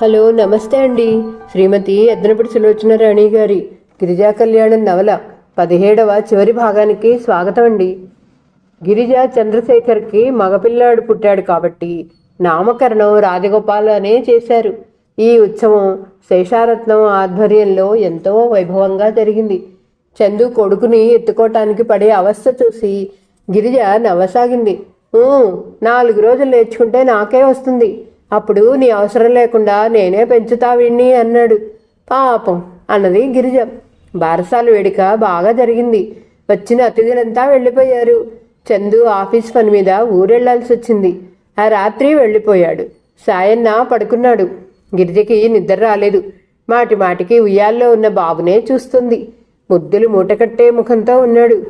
Hello నమస్తే అండి. శ్రీమతి ఎద్దనపడి సులోచన రాణి గారి గిరిజా కళ్యాణం నవల పదిహేడవ చివరి భాగానికి స్వాగతం అండి. గిరిజ చంద్రశేఖర్కి మగపిల్లాడు పుట్టాడు కాబట్టి నామకరణం రాజగోపాల్ అనే చేశారు. ఈ ఉత్సవం శేషారత్నం ఆధ్వర్యంలో ఎంతో వైభవంగా జరిగింది. చందు కొడుకుని ఎత్తుకోవటానికి పడే అవస్థ చూసి గిరిజ నవ్వసాగింది. నాలుగు రోజులు నేర్చుకుంటే నాకే వస్తుంది. అప్పుడు నీ అవసరం లేకుండా నేనే పెంచుతా వీణ్ణి అన్నాడు. పాపం అన్నది గిరిజ. బారసాల వేడుక బాగా జరిగింది. వచ్చిన అతిథులంతా వెళ్ళిపోయారు. చందు ఆఫీస్ పని మీద ఊరెళ్ళాల్సి వచ్చింది. ఆ రాత్రి వెళ్ళిపోయాడు. సాయన్న పడుకున్నాడు. గిరిజకి నిద్ర రాలేదు. మాటి మాటికి ఉయ్యాల్లో ఉన్న బాబునే చూస్తుంది. ముద్దులు మూటకట్టే ముఖంతో ఉన్నాడు.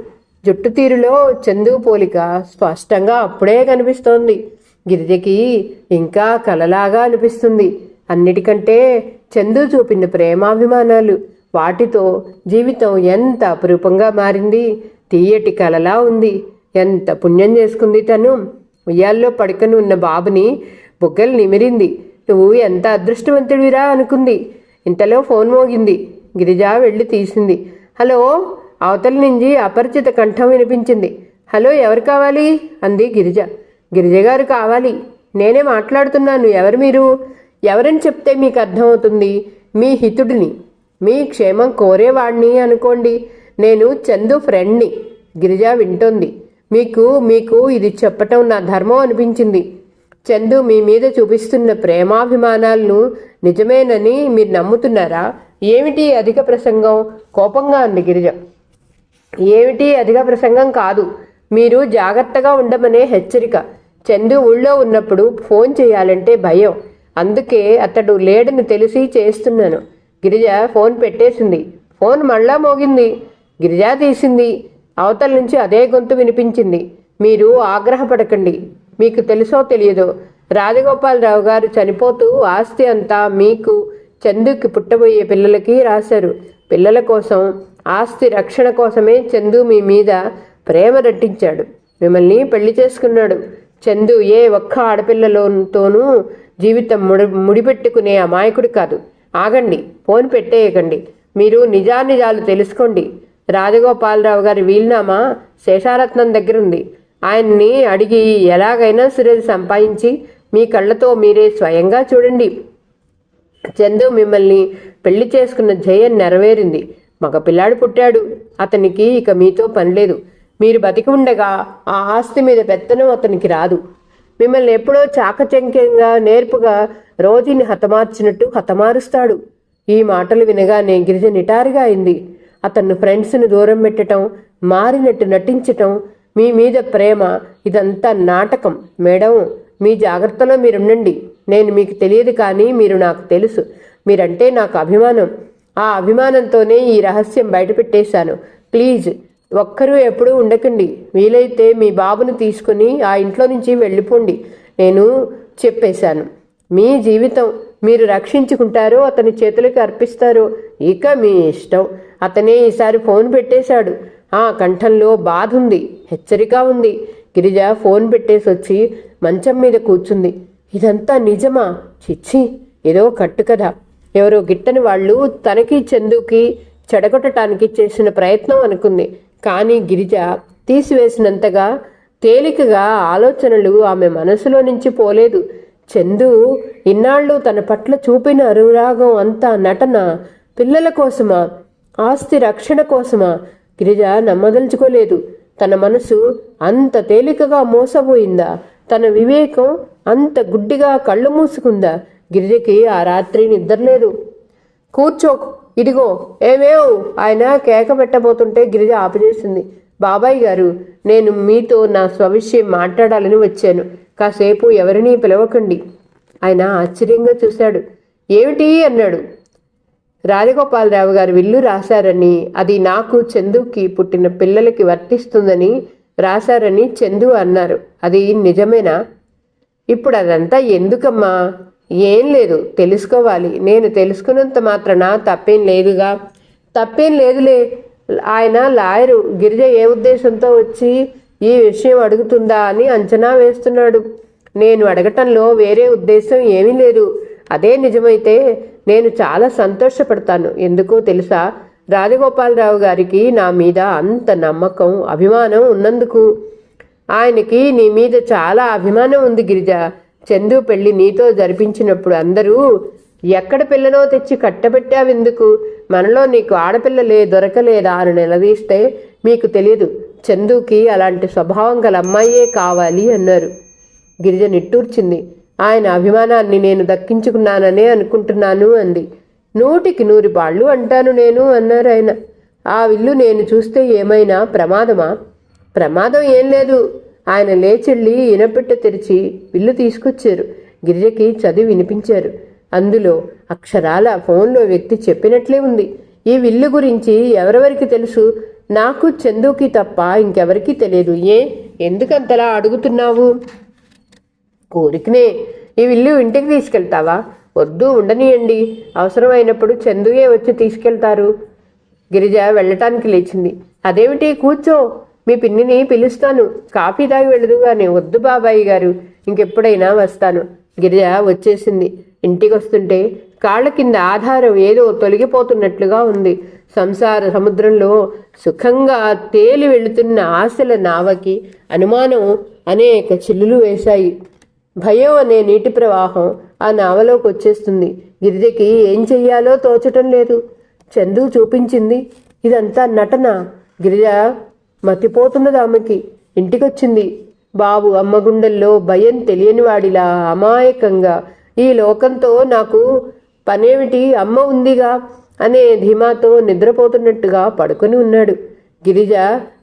జుట్టు తీరులో చందు పోలిక స్పష్టంగా అప్పుడే కనిపిస్తోంది. గిరిజకి ఇంకా కలలాగా అనిపిస్తుంది. అన్నిటికంటే చందు చూపిన ప్రేమాభిమానాలు. వాటితో జీవితం ఎంత అపురూపంగా మారింది. తీయటి కలలా ఉంది. ఎంత పుణ్యం చేసుకుంది తను. ఉయ్యాల్లో పడుకను ఉన్న బాబుని బుగ్గలు నిమిరింది. నువ్వు ఎంత అదృష్టవంతుడివిరా అనుకుంది. ఇంతలో ఫోన్ మోగింది. గిరిజ వెళ్ళి తీసింది. హలో అవతల నుంచి అపరిచిత కంఠం వినిపించింది. హలో ఎవరు కావాలి? అంది గిరిజ. గిరిజగారు కావాలి. నేనే మాట్లాడుతున్నాను. ఎవరు మీరు? ఎవరని చెప్తే మీకు అర్థమవుతుంది? మీ హితుడిని. మీ క్షేమం కోరేవాడిని అనుకోండి. నేను చందు ఫ్రెండ్ని. గిరిజ వింటోంది. మీకు మీకు ఇది చెప్పటం నా ధర్మం అనిపించింది. చందు మీ మీద చూపిస్తున్న ప్రేమాభిమానాలను నిజమేనని మీరు నమ్ముతున్నారా? ఏమిటి అధిక ప్రసంగం? కోపంగా అంది గిరిజ. ఏమిటి అధిక ప్రసంగం కాదు. మీరు జాగ్రత్తగా ఉండమనే హెచ్చరిక. చందు ఊళ్ళో ఉన్నప్పుడు ఫోన్ చేయాలంటే భయం. అందుకే అతడు లేడని తెలిసి చేస్తున్నాను. గిరిజ ఫోన్ పెట్టేసింది. ఫోన్ మళ్ళా మోగింది. గిరిజ తీసింది. అవతల నుంచి అదే గొంతు వినిపించింది. మీరు ఆగ్రహపడకండి. మీకు తెలుసో తెలియదో. రాజగోపాలరావు గారు చనిపోతూ ఆస్తి అంతా మీకు చందుకి పుట్టబోయే పిల్లలకి రాశారు. పిల్లల కోసం ఆస్తి రక్షణ కోసమే చందు మీ మీద ప్రేమ రట్టించాడు. మిమ్మల్ని పెళ్ళి చేసుకున్నాడు. చందు ఏ ఒక్క ఆడపిల్లలోతోనూ జీవితం ముడి ముడిపెట్టుకునే అమాయకుడు కాదు. ఆగండి ఫోన్ పెట్టేయకండి. మీరు నిజానిజాలు తెలుసుకోండి. రాజగోపాలరావు గారి వీలునామా శేషారత్నం దగ్గర ఉంది ఆయన్ని అడిగి ఎలాగైనా సురేష్ సంపాదించి మీ కళ్ళతో మీరే స్వయంగా చూడండి. చందు మిమ్మల్ని పెళ్ళి చేసుకున్న జయం నెరవేరింది. మగ పిల్లాడు పుట్టాడు. అతనికి ఇక మీతో పనిలేదు మీరు బతికి ఉండగా ఆ ఆస్తి మీద పెత్తనం అతనికి రాదు. మిమ్మల్ని ఎప్పుడో చాకచక్యంగా నేర్పుగా రోజుని హతమార్చినట్టు హతమారుస్తాడు. ఈ మాటలు వినగానే గిరిజ నిటారుగా అయింది. అతను ఫ్రెండ్స్ని దూరం పెట్టడం మారినట్టు నటించటం మీ మీద ప్రేమ ఇదంతా నాటకం. మేడం మీ జాగ్రత్తలో మీరుండండి. నేను మీకు తెలియదు కానీ మీరు నాకు తెలుసు. మీరంటే నాకు అభిమానం. ఆ అభిమానంతోనే ఈ రహస్యం బయటపెట్టేశాను. ప్లీజ్ ఒక్కరూ ఎప్పుడూ ఉండకండి. వీలైతే మీ బాబును తీసుకుని ఆ ఇంట్లో నుంచి వెళ్ళిపోండి. నేను చెప్పేశాను. మీ జీవితం మీరు రక్షించుకుంటారో అతని చేతులకి అర్పిస్తారో ఇక మీ ఇష్టం. అతనే ఈసారి ఫోన్ పెట్టేశాడు. ఆ కంఠంలో బాధ ఉంది హెచ్చరిక ఉంది. గిరిజ ఫోన్ పెట్టేసి వచ్చి మంచం మీద కూర్చుంది. ఇదంతా నిజమా? చిచ్చి ఏదో కట్టు కదా ఎవరో గిట్టని వాళ్ళు తనకి చందుకి చెడగొట్టడానికి చేసిన ప్రయత్నం అనుకుంది. కానీ గిరిజ తీసివేసినంతగా తేలికగా ఆలోచనలు ఆమె మనసులో నుంచి పోలేదు. చందు ఇన్నాళ్ళు తన పట్ల చూపిన అనురాగం అంతా నటన పిల్లల కోసమా? ఆస్తి రక్షణ కోసమా? గిరిజ నమ్మదలుచుకోలేదు. తన మనసు అంత తేలికగా మోసపోయిందా? తన వివేకం అంత గుడ్డిగా కళ్ళు మూసుకుందా? గిరిజకి ఆ రాత్రి నిద్రలేదు. కూర్చో ఇదిగో ఏమేవ్? ఆయన కేక పెట్టబోతుంటే గిరిజ ఆపజేసింది బాబాయ్ గారు నేను మీతో నా స్వవిషయం మాట్లాడాలని వచ్చాను. కాసేపు ఎవరిని పిలవకండి. ఆయన ఆశ్చర్యంగా చూశాడు. ఏమిటి? అన్నాడు. రాజగోపాలరావు గారు విల్లు రాశారని అది నాకు చందుకి పుట్టిన పిల్లలకి వర్తిస్తుందని రాశారని చందు అన్నారు. అది నిజమేనా? ఇప్పుడు అదంతా ఎందుకమ్మా? ఏం లేదు తెలుసుకోవాలి. నేను తెలుసుకున్నంత మాత్రాన తప్పేం లేదుగా. తప్పేం లేదులే. ఆయన లాయరు గిరిజ ఏ ఉద్దేశంతో వచ్చి ఈ విషయం అడుగుతుందా అని అంచనా వేస్తున్నాడు. నేను అడగటంలో వేరే ఉద్దేశం ఏమీ లేదు. అదే నిజమైతే నేను చాలా సంతోషపడతాను. ఎందుకో తెలుసా? రాజగోపాలరావు గారికి నా మీద అంత నమ్మకం అభిమానం ఉన్నందుకు. ఆయనకి నీ మీద చాలా అభిమానం ఉంది గిరిజ. చందు పెళ్ళి నీతో జరిపించినప్పుడు అందరూ ఎక్కడ పిల్లనో తెచ్చి కట్టబెట్టావెందుకు? మనలో నీకు ఆడపిల్లలే దొరకలేదా? అని నిలదీస్తే మీకు తెలియదు చందుకి అలాంటి స్వభావం గల అమ్మాయే కావాలి అన్నారు. గిరిజ నిట్టూర్చింది. ఆయన అభిమానాన్ని నేను దక్కించుకున్నాననే అనుకుంటున్నాను అంది. నూటికి నూరి బాళ్ళు అంటాను నేను అన్నారు ఆయన. ఆ విల్లు నేను చూస్తే ఏమైనా ప్రమాదమా? ప్రమాదం ఏం లేదు. ఆయన లేచెళ్ళి ఇనపెట్ట తెరిచి విల్లు తీసుకొచ్చారు. గిరిజకి చదివి వినిపించారు. అందులో అక్షరాల ఫోన్లో వ్యక్తి చెప్పినట్లే ఉంది. ఈ విల్లు గురించి ఎవరెవరికి తెలుసు? నాకు చందుకి తప్ప ఇంకెవరికీ తెలియదు. ఏ? ఎందుకంతలా అడుగుతున్నావు? కోరికనే. ఈ విల్లు ఇంటికి తీసుకెళ్తావా? వద్దు ఉండనియండి. అవసరమైనప్పుడు చందుయే వచ్చి తీసుకెళ్తారు. గిరిజ వెళ్ళటానికి లేచింది. అదేమిటి? కూర్చో. మీ పిన్నిని పిలుస్తాను. కాఫీ తాగి వెళ్ళదు కానీ వద్దు బాబాయి గారు. ఇంకెప్పుడైనా వస్తాను. గిరిజ వచ్చేసింది. ఇంటికి వస్తుంటే కాళ్ళ కింద ఆధారం ఏదో తొలగిపోతున్నట్లుగా ఉంది. సంసార సముద్రంలో సుఖంగా తేలి వెళుతున్న ఆశల నావకి అనుమానం అనేక చిల్లులు వేశాయి. భయం అనే నీటి ప్రవాహం ఆ నావలోకి వచ్చేస్తుంది గిరిజకి ఏం చెయ్యాలో తోచటం లేదు. చందు చూపించింది. ఇదంతా నటన. గిరిజ మతిపోతున్నది ఆమెకి. ఇంటికొచ్చింది. బాబు అమ్మ గుండెల్లో భయం తెలియని వాడిలా అమాయకంగా. ఈ లోకంతో నాకు పనేమిటి? అమ్మ ఉందిగా? అనే ధీమాతో నిద్రపోతున్నట్టుగా పడుకొని ఉన్నాడు. గిరిజ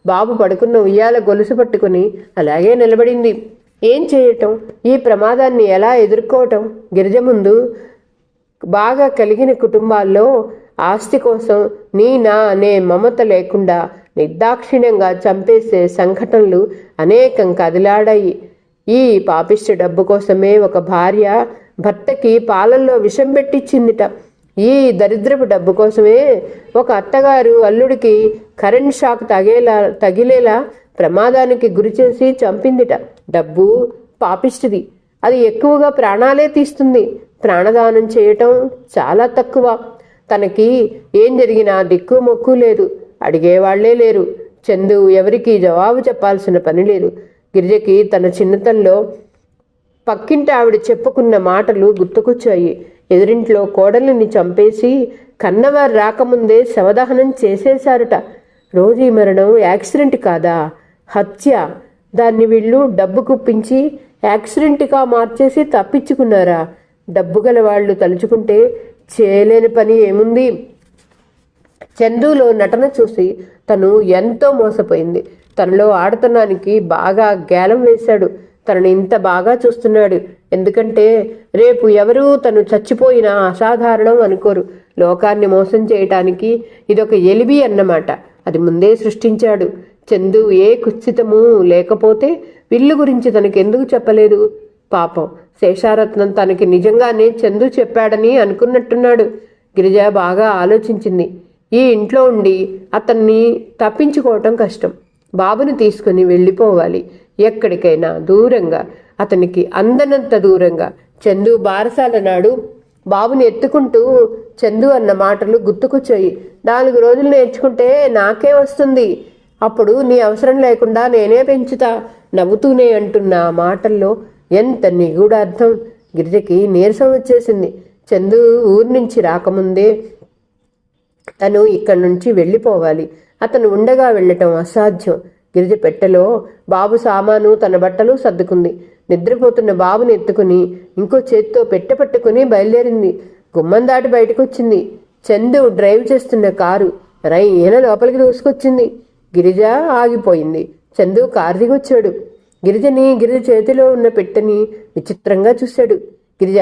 బాబు పడుకున్న ఉయ్యాల గొలుసు పట్టుకుని అలాగే నిలబడింది. ఏం చేయటం? ఈ ప్రమాదాన్ని ఎలా ఎదుర్కోవటం? గిరిజ ముందు బాగా కలిగిన కుటుంబాల్లో ఆస్తి కోసం నీ నా అనే మమత లేకుండా నిర్దాక్షిణ్యంగా చంపేసే సంఘటనలు అనేకం కదిలాడాయి. ఈ పాపిష్ట డబ్బు కోసమే ఒక భార్య భర్తకి పాలల్లో విషం పెట్టించిందిట ఈ దరిద్రపు డబ్బు కోసమే ఒక అత్తగారు అల్లుడికి కరెంట్ షాక్ తగేలా తగిలేలా ప్రమాదానికి గురిచేసి చంపిందిట. డబ్బు పాపిష్టిది. అది ఎక్కువగా ప్రాణాలే తీస్తుంది. ప్రాణదానం చేయటం చాలా తక్కువ. తనకి ఏం జరిగినా దిక్కు మొక్కు లేదు. అడిగేవాళ్ళే లేరు. చందు ఎవరికి జవాబు చెప్పాల్సిన పని లేదు. గిరిజకి తన చిన్నతల్లో పక్కింటి ఆవిడ చెప్పుకున్న మాటలు గుర్తుకొచ్చాయి. ఎదురింట్లో కోడలిని చంపేసి కన్నవారు రాకముందే శవదహనం చేసేశారట. రోజీ మరణం యాక్సిడెంట్ కాదా? హత్య. దాన్ని వీళ్ళు డబ్బు కుప్పించి యాక్సిడెంట్గా మార్చేసి తప్పించుకున్నారా? డబ్బు గల వాళ్ళు తలుచుకుంటే చేయలేని పని ఏముంది? చందులో నటన చూసి తను ఎంతో మోసపోయింది. తనలో ఆడుతున్నానికి బాగా గేలం వేశాడు. తనని ఇంత బాగా చూస్తున్నాడు. ఎందుకంటే రేపు ఎవరూ తను చచ్చిపోయినా అసాధారణం అనుకోరు. లోకాన్ని మోసం చేయటానికి ఇదొక ఎలిబి అన్నమాట. అది ముందే సృష్టించాడు. చందు ఏ కుత్సితము లేకపోతే విల్లు గురించి తనకెందుకు చెప్పలేదు? పాపం. శేషారత్నం తనకి నిజంగానే చందు చెప్పాడని అనుకున్నట్టున్నాడు. గిరిజ బాగా ఆలోచించింది. ఈ ఇంట్లో ఉండి అతన్ని తప్పించుకోవటం కష్టం. బాబుని తీసుకుని వెళ్ళిపోవాలి. ఎక్కడికైనా దూరంగా అతనికి అందనంత దూరంగా. చందు బారసాల నాడు బాబుని ఎత్తుకుంటూ చందు అన్న మాటలు గుర్తుకొచ్చాయి. నాలుగు రోజులు నేర్చుకుంటే నాకే వస్తుంది. అప్పుడు నీ అవసరం లేకుండా నేనే పెంచుతా నవ్వుతూనే అంటున్న ఆ మాటల్లో ఎంత నిగూఢార్థం. గిరిజకి నీరసం వచ్చేసింది. చందు ఊరి నుంచి రాకముందే తను ఇక్కడి నుంచి వెళ్ళిపోవాలి. అతను ఉండగా వెళ్ళటం అసాధ్యం. గిరిజ పెట్టెలో బాబు సామాను తన బట్టలు సర్దుకుంది. నిద్రపోతున్న బాబుని ఎత్తుకుని ఇంకో చేత్తో పెట్టె పట్టుకుని బయలుదేరింది. గుమ్మం దాటి బయటకొచ్చింది. చందు డ్రైవ్ చేస్తున్న కారు రైన లోపలికి దూసుకొచ్చింది. గిరిజ ఆగిపోయింది. చందు కారు దిగొచ్చాడు. గిరిజని గిరిజ చేతిలో ఉన్న పెట్టెని విచిత్రంగా చూశాడు. గిరిజ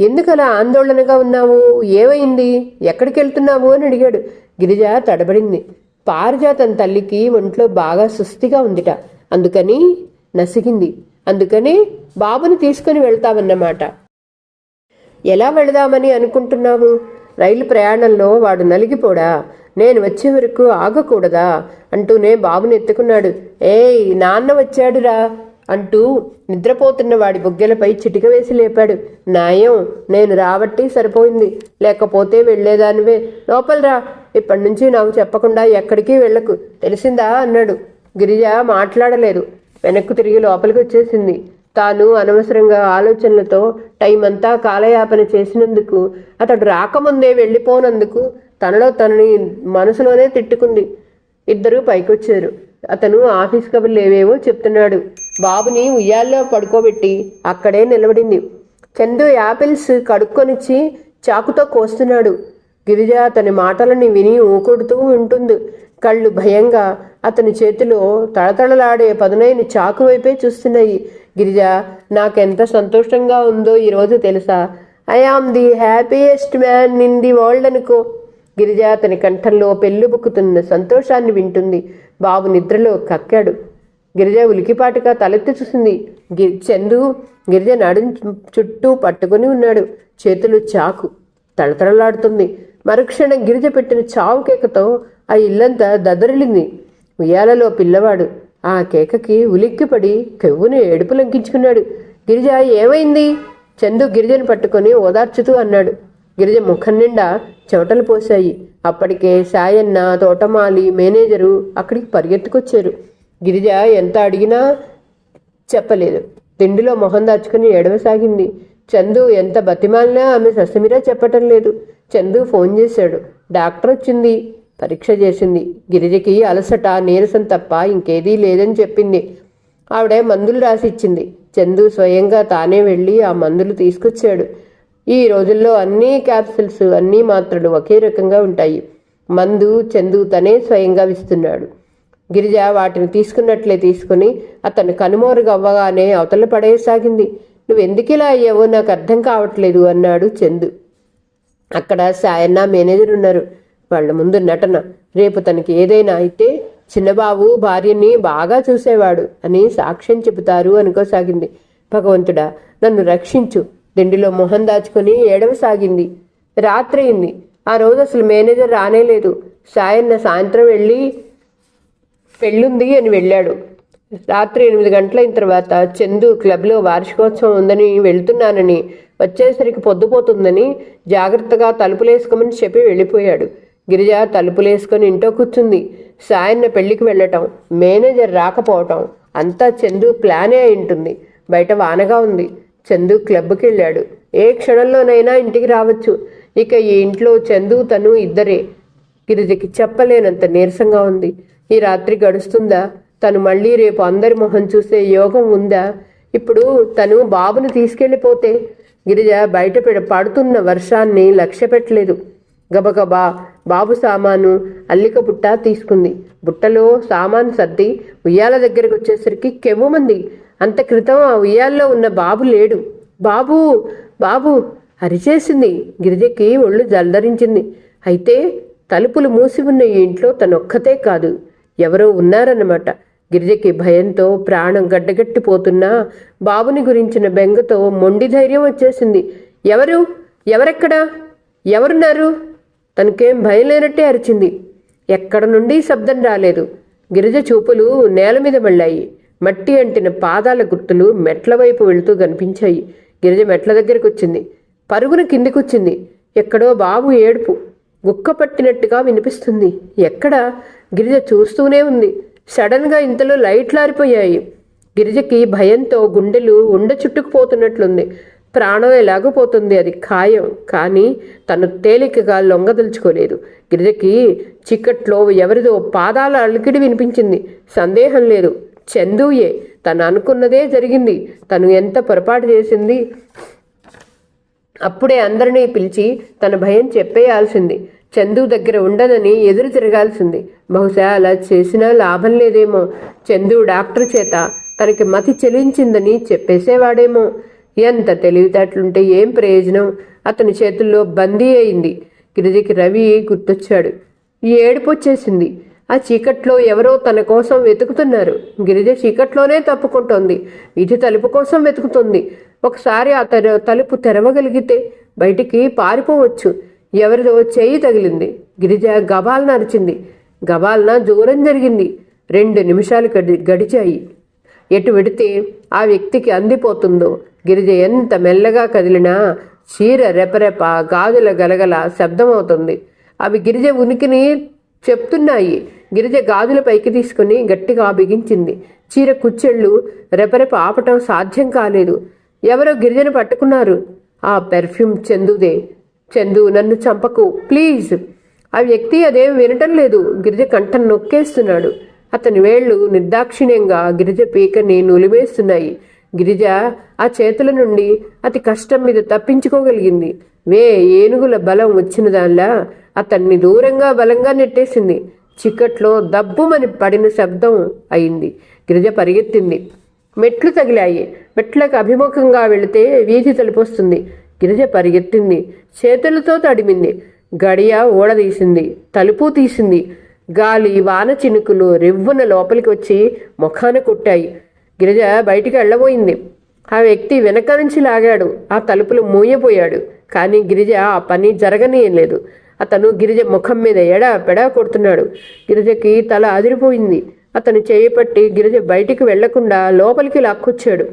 ఎందుకలా ఆందోళనగా ఉన్నావు? ఏమైంది? ఎక్కడికి వెళ్తున్నావు? అని అడిగాడు. గిరిజ తడబడింది. పారిజాతం తల్లికి ఒంట్లో బాగా సుస్థిగా ఉందిట. అందుకని నసిగింది. అందుకని బాబుని తీసుకుని వెళ్తామన్నమాట ఎలా వెళదామని అనుకుంటున్నావు? రైలు ప్రయాణంలో వాడు నలిగిపోడా? నేను వచ్చే వరకు ఆగకూడదా? అంటూనే బాబుని ఎత్తుకున్నాడు. ఏయ్ నాన్న వచ్చాడురా. అంటూ నిద్రపోతున్న వాడి బుగ్గెలపై చిటిక వేసి లేపాడు. న్యాయం నేను రాబట్టి సరిపోయింది. లేకపోతే వెళ్ళేదానివే. లోపలరా ఇప్పటి నుంచి నాకు చెప్పకుండా ఎక్కడికి వెళ్ళకు. తెలిసిందా? అన్నాడు. గిరిజ మాట్లాడలేదు. వెనక్కు తిరిగి లోపలికి వచ్చేసింది. తాను అనవసరంగా ఆలోచనలతో టైం అంతా కాలయాపన చేసినందుకు అతడు రాకముందే వెళ్ళిపోనందుకు తనలో తనని మనసులోనే తిట్టుకుంది. ఇద్దరూ పైకొచ్చారు. అతను ఆఫీస్ కబుర్లు ఏవేవో చెప్తున్నాడు. బాబుని ఉయ్యాల్లో పడుకోబెట్టి అక్కడే నిలబడింది. చందు యాపిల్స్ కడుక్కొనిచ్చి చాకుతో కోస్తున్నాడు. గిరిజ అతని మాటలని విని ఊకొడుతూ ఉంటుంది. కళ్ళు భయంగా అతని చేతిలో తళతళలాడే పదునైన చాకు వైపే చూస్తున్నాయి. గిరిజ నాకెంత సంతోషంగా ఉందో ఈరోజు తెలుసా? I am the happiest man in the world అనుకో. గిరిజ అతని కంఠంలో పెళ్ళుబుక్కుతున్న సంతోషాన్ని వింటుంది. బాబు నిద్రలో కక్కాడు. గిరిజ ఉలికిపాటుగా తలెత్తి చూసింది. గి చందు గిరిజ నడుం చుట్టూ పట్టుకొని ఉన్నాడు. చేతులు చాకు. తళతళలాడుతుంది మరుక్షణం గిరిజ పెట్టిన చావు కేకతో ఆ ఇల్లంతా దదరిల్లింది ఉయ్యాలలో పిల్లవాడు ఆ కేకకి ఉలిక్కిపడి కెవ్వుని ఏడుపు లంకించుకున్నాడు. గిరిజ ఏమైంది? చందు గిరిజను పట్టుకొని ఓదార్చుతూ అన్నాడు. గిరిజ ముఖం నిండా చెమటలు పోశాయి. అప్పటికే సాయన్న తోటమాలి మేనేజరు అక్కడికి పరిగెత్తుకొచ్చారు. గిరిజ ఎంత అడిగినా చెప్పలేదు. తిండిలో మొహం దాచుకుని ఏడవసాగింది. చందు ఎంత బతిమాలినా ఆమె ససమిరా చెప్పటం లేదు. చందు ఫోన్ చేశాడు. డాక్టర్ వచ్చింది. పరీక్ష చేసింది. గిరిజకి అలసట నీరసం తప్ప ఇంకేదీ లేదని చెప్పింది. ఆవిడ మందులు రాసి ఇచ్చింది చందు స్వయంగా తానే వెళ్ళి ఆ మందులు తీసుకొచ్చాడు. ఈ రోజుల్లో అన్ని క్యాప్సిల్స్ అన్ని మాత్రలు ఒకే రకంగా ఉంటాయి. మందు చందు తనే స్వయంగా ఇస్తున్నాడు గిరిజ వాటిని తీసుకున్నట్లే తీసుకుని అతను కనుమోరుగా అవ్వగానే అవతల పడేయసాగింది. నువ్వెందుకిలా అయ్యావో నాకు అర్థం కావట్లేదు అన్నాడు చందు. అక్కడ సాయన్న మేనేజర్ ఉన్నారు. వాళ్ళ ముందు నటన. రేపు తనకి ఏదైనా అయితే చిన్నబాబు భార్యని బాగా చూసేవాడు అని సాక్ష్యం చెబుతారు అనుకోసాగింది. భగవంతుడా నన్ను రక్షించు. దిండిలో మొహం దాచుకుని ఏడవసాగింది. రాత్రి అయింది. ఆ రోజు అసలు మేనేజర్ రానేలేదు. సాయన్న సాయంత్రం వెళ్ళి పెళ్ళుంది అని వెళ్ళాడు. రాత్రి ఎనిమిది గంటలైన తర్వాత చందు క్లబ్లో వార్షికోత్సవం ఉందని వెళ్తున్నానని వచ్చేసరికి పొద్దుపోతుందని జాగ్రత్తగా తలుపులేసుకోమని చెప్పి వెళ్ళిపోయాడు. గిరిజ తలుపులేసుకొని ఇంట్లో కూర్చుంది. సాయన్న పెళ్ళికి వెళ్ళటం మేనేజర్ రాకపోవటం అంతా చందు ప్లానే అయి ఉంటుంది. బయట వానగా ఉంది. చందు క్లబ్కి వెళ్ళాడు. ఏ క్షణంలోనైనా ఇంటికి రావచ్చు. ఇక ఈ ఇంట్లో చందు తను ఇద్దరే. గిరిజకి చెప్పలేనంత నీరసంగా ఉంది. ఈ రాత్రి గడుస్తుందా? తను మళ్ళీ రేపు అందరి మొహం చూసే యోగం ఉందా? ఇప్పుడు తను బాబును తీసుకెళ్ళిపోతే గిరిజ బయట పడుతున్న వర్షాన్ని లక్ష్య పెట్టలేదు. గబగబా బాబు సామాను అల్లిక బుట్ట తీసుకుంది. బుట్టలో సామాను సర్ది ఉయ్యాల దగ్గరకు వచ్చేసరికి కెవ్వుమంది అంత క్రితం ఆ ఉయ్యాల్లో ఉన్న బాబు లేడు. బాబు బాబు అరిచేసింది. గిరిజకి ఒళ్ళు జల్దరించింది. అయితే తలుపులు మూసి ఉన్న ఈ ఇంట్లో తనొక్కతే కాదు. ఎవరో ఉన్నారన్నమాట. గిరిజకి భయంతో ప్రాణం గడ్డగట్టిపోతున్నా బాబుని గురించిన బెంగతో మొండి ధైర్యం వచ్చేసింది. ఎవరు? ఎవరెక్కడా? ఎవరున్నారు? తనకేం భయం లేనట్టే అరిచింది. ఎక్కడ నుండి శబ్దం రాలేదు. గిరిజ చూపులు నేల మీద మళ్ళాయి. మట్టి అంటిన పాదాల గుర్తులు మెట్ల వైపు వెళుతూ కనిపించాయి. గిరిజ మెట్ల దగ్గరికి వచ్చింది పరుగున కిందికొచ్చింది. ఎక్కడో బాబు ఏడుపు. గుక్క పట్టినట్టుగా వినిపిస్తుంది. ఎక్కడ? గిరిజ చూస్తూనే ఉంది. సడన్గా ఇంతలో లైట్లారిపోయాయి గిరిజకి భయంతో గుండెలు ఉండ చుట్టుకుపోతున్నట్లుంది. ప్రాణం ఎలాగో పోతుంది. అది ఖాయం. కానీ తను తేలికగా లొంగదలుచుకోలేదు. గిరిజకి చిక్కట్లో ఎవరిదో పాదాల అలికిడి వినిపించింది. సందేహం లేదు. చందుయే తను అనుకున్నదే జరిగింది. తను ఎంత పొరపాటు చేసింది? అప్పుడే అందరినీ పిలిచి తన భయం చెప్పేయాల్సింది. చందు దగ్గర ఉండనని ఎదురు తిరగాల్సింది. బహుశా అలా చేసినా లాభం లేదేమో. చందు డాక్టర్ చేత తనకి మతి చెలించిందని చెప్పేసేవాడేమో. ఎంత తెలివితేటలుంటే ఏం ప్రయోజనం? అతని చేతుల్లో బందీ అయింది. గిరిజకి రవి గుర్తొచ్చాడు. ఈ ఏడుపు వచ్చేసింది ఆ చీకట్లో ఎవరో తన కోసం వెతుకుతున్నారు. గిరిజ చీకట్లోనే తప్పుకుంటోంది. ఇది తలుపు కోసం వెతుకుతుంది. ఒకసారి ఆ తలుపు తెరవగలిగితే బయటికి పారిపోవచ్చు. ఎవరిదో చేయి తగిలింది. గిరిజ గబాలన అరిచింది. గబాలన దూరం జరిగింది. రెండు నిమిషాలు గడి గడిచాయి. ఎటు వెడితే ఆ వ్యక్తికి అందిపోతుందో గిరిజ ఎంత మెల్లగా కదిలినా చీర రెపరెప గాజుల గలగల శబ్దమవుతుంది. అవి గిరిజ ఉనికిని చెప్తున్నాయి. గిరిజ గాజుల పైకి తీసుకుని గట్టిగా బిగించింది. చీర కుచ్చెళ్ళు రెపరెప ఆపటం సాధ్యం కాలేదు. ఎవరో గిరిజను పట్టుకున్నారు. ఆ పెర్ఫ్యూమ్ చందుదే. చందు నన్ను చంపకు. ప్లీజ్. ఆ వ్యక్తి అదేం వినటం లేదు. గిరిజ కంఠం నొక్కేస్తున్నాడు. అతని వేళ్ళు నిర్దాక్షిణ్యంగా గిరిజ పీకని నులివేస్తున్నాయి. గిరిజ ఆ చేతుల నుండి అతి కష్టం మీద తప్పించుకోగలిగింది. వే ఏనుగుల బలం వచ్చిన దానిలా అతన్ని దూరంగా బలంగా నెట్టేసింది. చిక్కట్లో దబ్బుమని పడిన శబ్దం అయింది. గిరిజ పరిగెత్తింది. మెట్లు తగిలాయి. మెట్లకు అభిముఖంగా వెళితే వీధి తలుపొస్తుంది. గిరిజ పరిగెత్తింది. చేతులతో తడిమింది. గడియ ఊడదీసింది తలుపు తీసింది. గాలి వాన చినుకులు రెవ్వున లోపలికి వచ్చి ముఖాన కొట్టాయి. గిరిజ బయటికి వెళ్ళబోయింది. ఆ వ్యక్తి వెనక నుంచి లాగాడు. ఆ తలుపులు మూయపోయాడు కానీ గిరిజ ఆ పని జరగనీయలేదు. అతను గిరిజ ముఖం మీద ఎడా పెడా కొడుతున్నాడు. గిరిజకి తల అదిరిపోయింది. అతను చేయపట్టి గిరిజ బయటికి వెళ్ళకుండా లోపలికి లాక్కొచ్చాడు.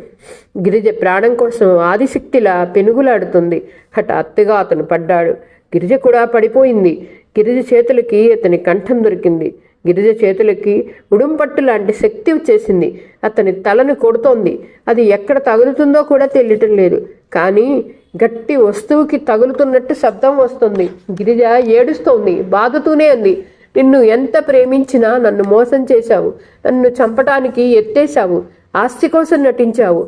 గిరిజ ప్రాణం కోసం ఆదిశక్తిలా పెనుగులాడుతుంది. హఠాత్తుగా అతను పడ్డాడు. గిరిజ కూడా పడిపోయింది. గిరిజ చేతులకి అతని కంఠం దొరికింది. గిరిజ చేతులకి ఉడుంపట్టు లాంటి శక్తి వచ్చేసింది. అతని తలను కొడుతోంది. అది ఎక్కడ తగులుతుందో కూడా తెలియటం లేదు. కానీ గట్టి వస్తువుకి తగులుతున్నట్టు శబ్దం వస్తుంది. గిరిజ ఏడుస్తోంది. బాధతూనే ఉంది. నిన్ను ఎంత ప్రేమించినా నన్ను మోసం చేశావు. నన్ను చంపటానికి ఎత్తేశావు. ఆస్తి కోసం నటించావు.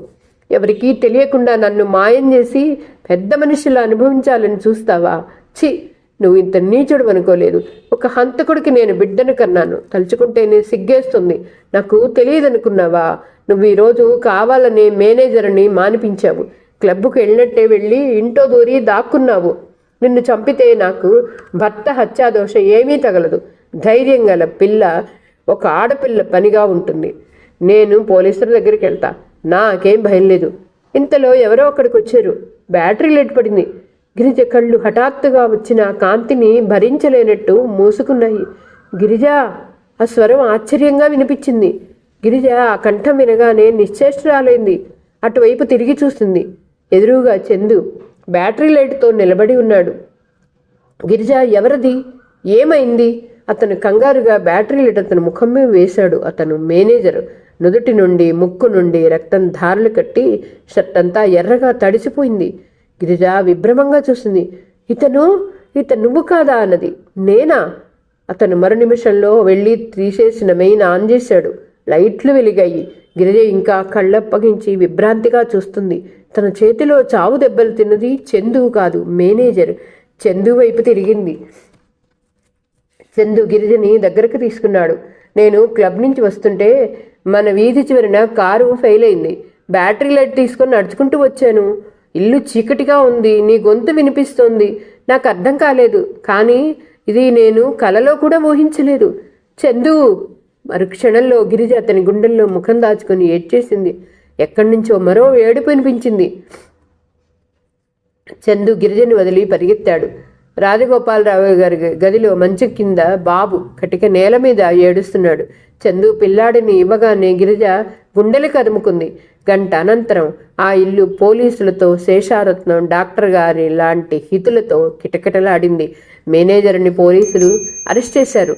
ఎవరికీ తెలియకుండా నన్ను మాయం చేసి పెద్ద మనుషులా అనుభవించాలని చూస్తావా? ఛీ! నువ్వు ఇంత నీచుడు అనుకోలేదు. ఒక హంతకుడికి నేను బిడ్డను కన్నాను. తలుచుకుంటేనే సిగ్గేస్తుంది. నాకు తెలియదనుకున్నావా? నువ్వు ఈరోజు కావాలనే మేనేజర్ని మానిపించావు. క్లబ్కు వెళ్ళినట్టే వెళ్ళి ఇంటో దూరి దాక్కున్నావు. నిన్ను చంపితే నాకు భర్త హత్యాదోష ఏమీ తగలదు. ధైర్యం గల పిల్ల ఒక ఆడపిల్ల పనిగా ఉంటుంది. నేను పోలీసుల దగ్గరికి వెళ్తా. నాకేం భయం లేదు. ఇంతలో ఎవరో అక్కడికి వచ్చారు. బ్యాటరీ లేట్ పడింది. గిరిజ కళ్ళు హఠాత్తుగా వచ్చిన కాంతిని భరించలేనట్టు మూసుకున్నాయి. గిరిజ ఆ స్వరం ఆశ్చర్యంగా వినిపించింది. గిరిజ ఆ కంఠం వినగానే నిశ్చేష్టురాలైంది. అటువైపు తిరిగి చూస్తుంది ఎదురుగా చందు బ్యాటరీ లైట్తో నిలబడి ఉన్నాడు. గిరిజ ఎవరిది? ఏమైంది? అతను కంగారుగా బ్యాటరీ లైట్ అతని ముఖం మీద వేశాడు. అతను మేనేజర్ నుదుటి నుండి ముక్కు నుండి రక్తం ధారలు కట్టి షర్ట్ అంతా ఎర్రగా తడిసిపోయింది. గిరిజ విభ్రమంగా చూసింది. ఇతను ఇతను నువ్వు కాదా అన్నది. నేనా? అతను మరు నిమిషంలో వెళ్ళి తీసేసిన మెయిన్ ఆన్ చేశాడు. లైట్లు వెలిగాయి. గిరిజ ఇంకా కళ్ళప్పగించి విభ్రాంతిగా చూస్తుంది. తన చేతిలో చావు దెబ్బలు తిన్నది చందు కాదు మేనేజర్. చందు వైపు తిరిగింది. చందు గిరిజని దగ్గరకు తీసుకున్నాడు. నేను క్లబ్ నుంచి వస్తుంటే మన వీధి చివరిన కారు ఫెయిల్ అయింది. బ్యాటరీ లైట్ తీసుకొని నడుచుకుంటూ వచ్చాను. ఇల్లు చీకటిగా ఉంది. నీ గొంతు వినిపిస్తోంది. నాకు అర్థం కాలేదు. కానీ ఇది నేను కలలో కూడా ఊహించలేదు. చందు మరుక్షణంలో గిరిజ అతని గుండెల్లో ముఖం దాచుకొని ఏడ్చేసింది. ఎక్కడి నుంచో మరో ఏడుపు వినిపించింది. చందు గిరిజని వదిలి పరిగెత్తాడు. రాజగోపాలరావు గారి గదిలో మంచం కింద బాబు కటిక నేల మీద ఏడుస్తున్నాడు. చందు పిల్లాడిని ఇవ్వగానే గిరిజ గుండెలు కదుముకుంది. గంట అనంతరం ఆ ఇల్లు పోలీసులతో శేషారత్నం డాక్టర్ గారి లాంటి హితులతో కిటకిటలాడింది. మేనేజర్ని పోలీసులు అరెస్ట్ చేశారు.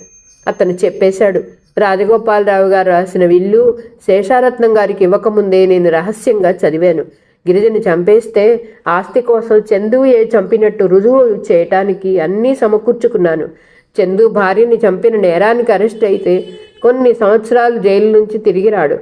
అతను చెప్పేశాడు రాజగోపాలరావు గారు రాసిన ఇల్లు శేషారత్నం గారికి ఇవ్వకముందే నేను రహస్యంగా చదివాను. గిరిజని చంపేస్తే ఆస్తి కోసం చందుయే చంపినట్టు రుజువు చేయటానికి అన్నీ సమకూర్చుకున్నాను. చందు భార్యని చంపిన నేరానికి అరెస్ట్ అయితే కొన్ని సంవత్సరాలు జైలు నుంచి తిరిగి రాడు.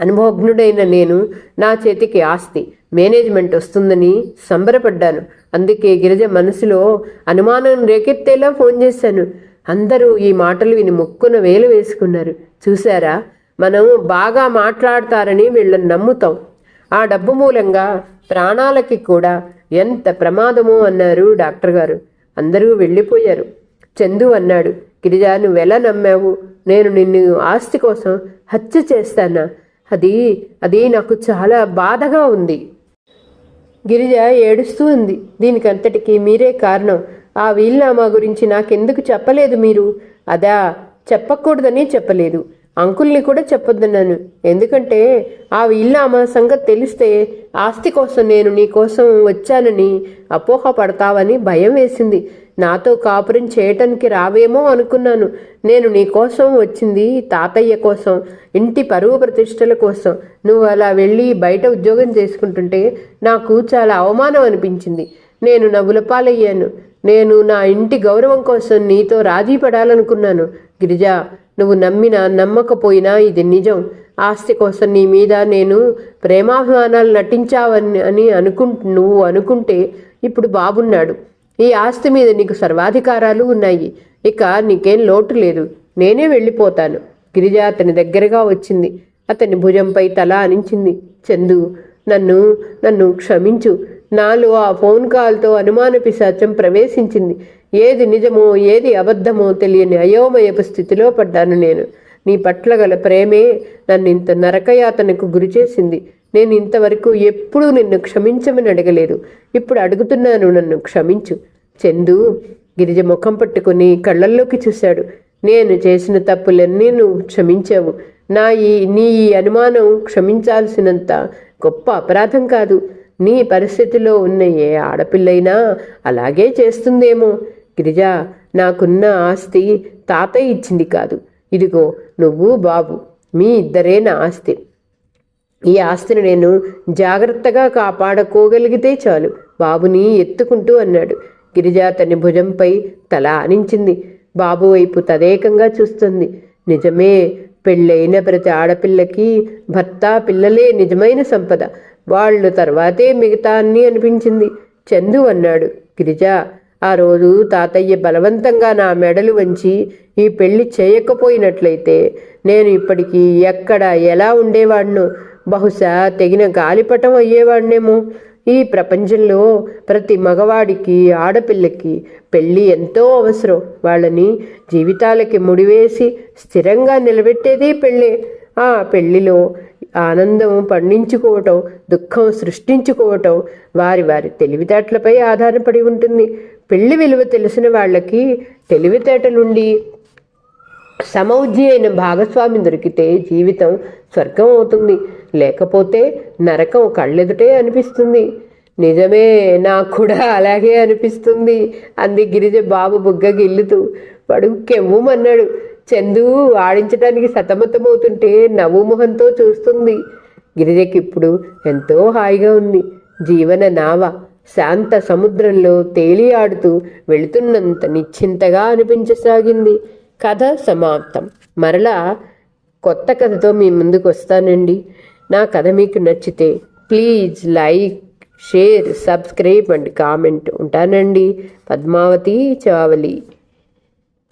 అనుభవజ్ఞుడైన నేను నా చేతికి ఆస్తి మేనేజ్మెంట్ వస్తుందని సంబరపడ్డాను. అందుకే గిరిజ మనసులో అనుమానం రేకెత్తేలా ఫోన్ చేశాను. అందరూ ఈ మాటలు విని ముక్కున వేలు వేసుకున్నారు. చూసారా మనం బాగా మాట్లాడతారని వీళ్ళని నమ్ముతాం. ఆ డబ్బు మూలంగా ప్రాణాలకి కూడా ఎంత ప్రమాదమో అన్నారు డాక్టర్ గారు. అందరూ వెళ్ళిపోయారు. చందు అన్నాడు గిరిజా నువ్వెలా నమ్మావు? నేను నిన్ను ఆస్తి కోసం హత్య చేస్తానా? అది అది నాకు చాలా బాధగా ఉంది. గిరిజ ఏడుస్తూ ఉంది. దీనికంతటికి మీరే కారణం. ఆ వీల్నామా గురించి నాకెందుకు చెప్పలేదు మీరు? అదా చెప్పకూడదని చెప్పలేదు. అంకుల్ని కూడా చెప్పొద్దన్నాను ఎందుకంటే ఆ ఇల్లు ఆమె సంగతి తెలిస్తే ఆస్తి కోసం నేను నీ కోసం వచ్చానని అపోహ పడతావని భయం వేసింది. నాతో కాపురం చేయటానికి రావేమో అనుకున్నాను. నేను నీ కోసం వచ్చింది తాతయ్య కోసం ఇంటి పరువు ప్రతిష్టల కోసం. నువ్వు అలా వెళ్ళి బయట ఉద్యోగం చేసుకుంటుంటే నాకు చాలా అవమానం అనిపించింది. నేను నవ్వులపాలయ్యాను. నేను నా ఇంటి గౌరవం కోసం నీతో రాజీ పడాలనుకున్నాను. గిరిజ నువ్వు నమ్మినా నమ్మకపోయినా ఇది నిజం. ఆస్తి కోసం నీ మీద నేను ప్రేమాభిమానాలు నటించావని అని అనుకు నువ్వు అనుకుంటే ఇప్పుడు బాబున్నాడు. ఈ ఆస్తి మీద నీకు సర్వాధికారాలు ఉన్నాయి. ఇక నీకేం లోటు లేదు. నేనే వెళ్ళిపోతాను. గిరిజ అతని దగ్గరగా వచ్చింది. అతని భుజంపై తల అనించింది చందు నన్ను నన్ను క్షమించు. నాలో ఆ ఫోన్ కాల్తో అనుమాన పిశాచం ప్రవేశించింది. ఏది నిజమో ఏది అబద్ధమో తెలియని అయోమయపు స్థితిలో పడ్డాను నేను. నీ పట్ల గల ప్రేమే నన్ను ఇంత నరకయాతనకు గురిచేసింది. నేను ఇంతవరకు ఎప్పుడూ నిన్ను క్షమించమని అడగలేదు. ఇప్పుడు అడుగుతున్నాను నన్ను క్షమించు. చందు గిరిజ ముఖం పట్టుకుని కళ్ళల్లోకి చూశాడు. నేను చేసిన తప్పులన్నీ నువ్వు క్షమించావు. నా ఈ నీ ఈ అనుమానం క్షమించాల్సినంత గొప్ప అపరాధం కాదు. నీ పరిస్థితిలో ఉన్న ఏ ఆడపిల్లైనా అలాగే చేస్తుందేమో. గిరిజ నాకున్న ఆస్తి తాతయ్య ఇచ్చింది కాదు. ఇదిగో నువ్వు బాబు మీ ఇద్దరే నా ఆస్తి. ఈ ఆస్తిని నేను జాగ్రత్తగా కాపాడుకోగలిగితే చాలు బాబుని ఎత్తుకుంటూ అన్నాడు. గిరిజ తన భుజంపై తల ఆనించింది. బాబు వైపు తదేకంగా చూస్తుంది. నిజమే పెళ్ళైన ప్రతి ఆడపిల్లకి భర్త పిల్లలే నిజమైన సంపద. వాళ్ళు తర్వాతే మిగతా అన్ని అనిపించింది. చందు అన్నాడు. గిరిజ ఆ రోజు తాతయ్య బలవంతంగా నా మెడలు వంచి ఈ పెళ్ళి చేయకపోయినట్లయితే నేను ఇప్పటికీ ఎక్కడ ఎలా ఉండేవాడినో? బహుశా తెగిన గాలిపటం అయ్యేవాడినేమో. ఈ ప్రపంచంలో ప్రతి మగవాడికి ఆడపిల్లకి పెళ్ళి ఎంతో అవసరం. వాళ్ళని జీవితాలకి ముడివేసి స్థిరంగా నిలబెట్టేదే పెళ్ళే. ఆ పెళ్ళిలో ఆనందం పండించుకోవటం దుఃఖం సృష్టించుకోవటం వారి వారి తెలివితేటలపై ఆధారపడి ఉంటుంది. పెళ్ళి విలువ తెలిసిన వాళ్ళకి తెలివితేటలుండి సమౌజ్ఞి అయిన భాగస్వామి దొరికితే జీవితం స్వర్గం అవుతుంది. లేకపోతే నరకం కళ్ళెదుటే అనిపిస్తుంది. నిజమే నాకు కూడా అలాగే అనిపిస్తుంది అంది గిరిజ బాబు బుగ్గ గిల్లుతూ. వాడు కెవ్వుమన్నాడు. చందు ఆడించడానికి సతమతమవుతుంటే నవ్వు మొహంతో చూస్తుంది. గిరిజకిప్పుడు ఎంతో హాయిగా ఉంది. జీవన నావ శాంత సముద్రంలో తేలి ఆడుతూ వెళుతున్నంత నిశ్చింతగా అనిపించసాగింది. కథ సమాప్తం. మరలా కొత్త కథతో మీ ముందుకు వస్తానండి నా కథ మీకు నచ్చితే please like share subscribe and comment ఉంటానండి. పద్మావతి చావలి.